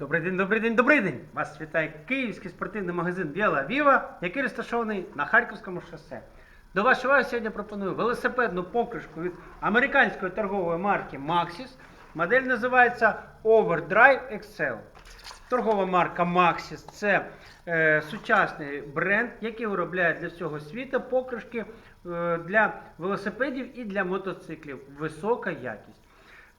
Добрий день, добрий день, добрий день! Вас вітає київський спортивний магазин Віла Віва, який розташований на Харківському шосе. До вашої уваги сьогодні пропоную велосипедну покришку від американської торгової марки Maxis. Модель називається Overdrive XL. Торгова марка Maxis це е, сучасний бренд, який виробляє для всього світу покришки е, для велосипедів і для мотоциклів. Висока якість.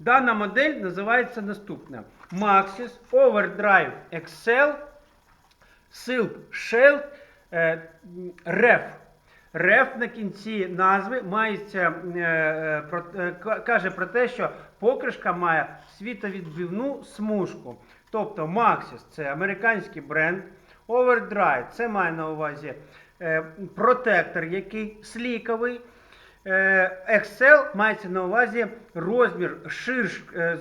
Дана модель називається наступна: Maxis Overdrive XL Silk Shell е, Ref. Реф на кінці назви мається, е, е, каже про те, що покришка має світовідбивну смужку. Тобто Maxis це американський бренд. Overdrive це має на увазі протектор, який сліковий. Е, Excel мається на увазі розмір ширш, е,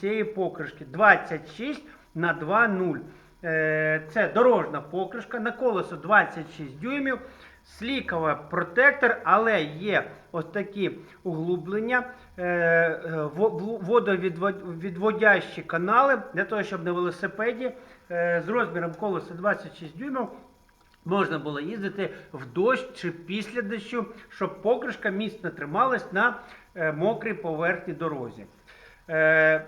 цієї покришки 26 на 2,0. Е, Це дорожна покришка на колесо 26 дюймів. Слікова протектор, але є ось такі углублення, водовідводящі канали для того, щоб на велосипеді з розміром колеса 26 дюймів можна було їздити в дощ чи після дощу, щоб покришка міцно трималась на е, мокрій поверхні дорозі. Е,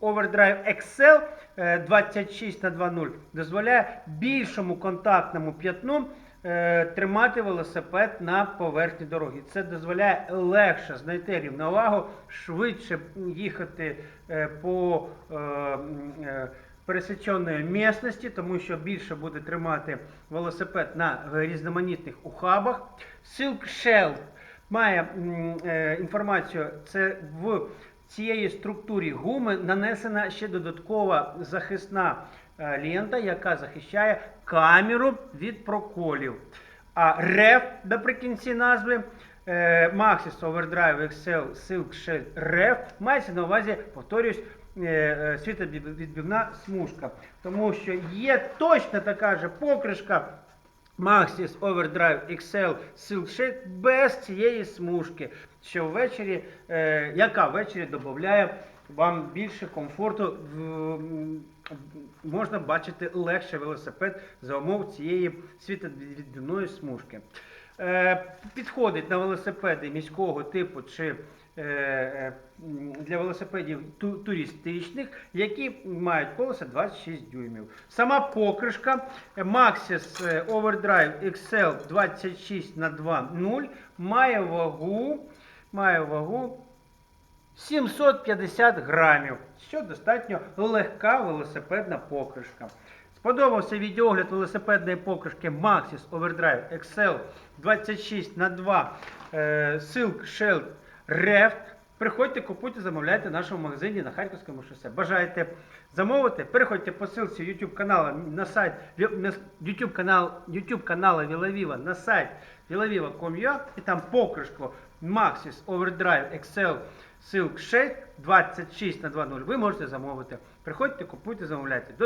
Overdrive е, 26 на 2.0 дозволяє більшому контактному п'ятну е, тримати велосипед на поверхні дороги. Це дозволяє легше знайти рівновагу, швидше їхати е, по е, е, пересеченої місності, тому що більше буде тримати велосипед на різноманітних ухабах. Silk Shell має е, інформацію, це в цієї структурі гуми нанесена ще додаткова захисна е, лента, яка захищає камеру від проколів. А реф наприкінці назви е, Maxis Overdrive XL Silk Shell Ref мається на увазі, повторюсь, е, е, світовідбивна смужка. Тому що є точно така же покришка Maxis Overdrive XL Silk Shade без цієї смужки, що ввечері, е, яка ввечері додає вам більше комфорту. В, можна бачити легше велосипед за умов цієї світовідбивної смужки. Е, підходить на велосипеди міського типу чи е, е, для велосипедів туристичних, які мають колеса 26 дюймів. Сама покришка Maxis Overdrive XL 26 на 2.0 має вагу, має вагу 750 грамів, що достатньо легка велосипедна покришка. Сподобався відеогляд велосипедної покришки Maxis Overdrive XL 26 на 2 е, Silk Shell Reft. Приходьте, купуйте, замовляйте в нашому магазині на Харківському шосе. Бажаєте замовити? Переходьте по ссылці YouTube каналу на сайт YouTube канал YouTube каналу Вілавіва на сайт vilaviva.com.ua і там покришку Maxis Overdrive XL Silk Shade 26 на 2.0 ви можете замовити. Приходьте, купуйте, замовляйте.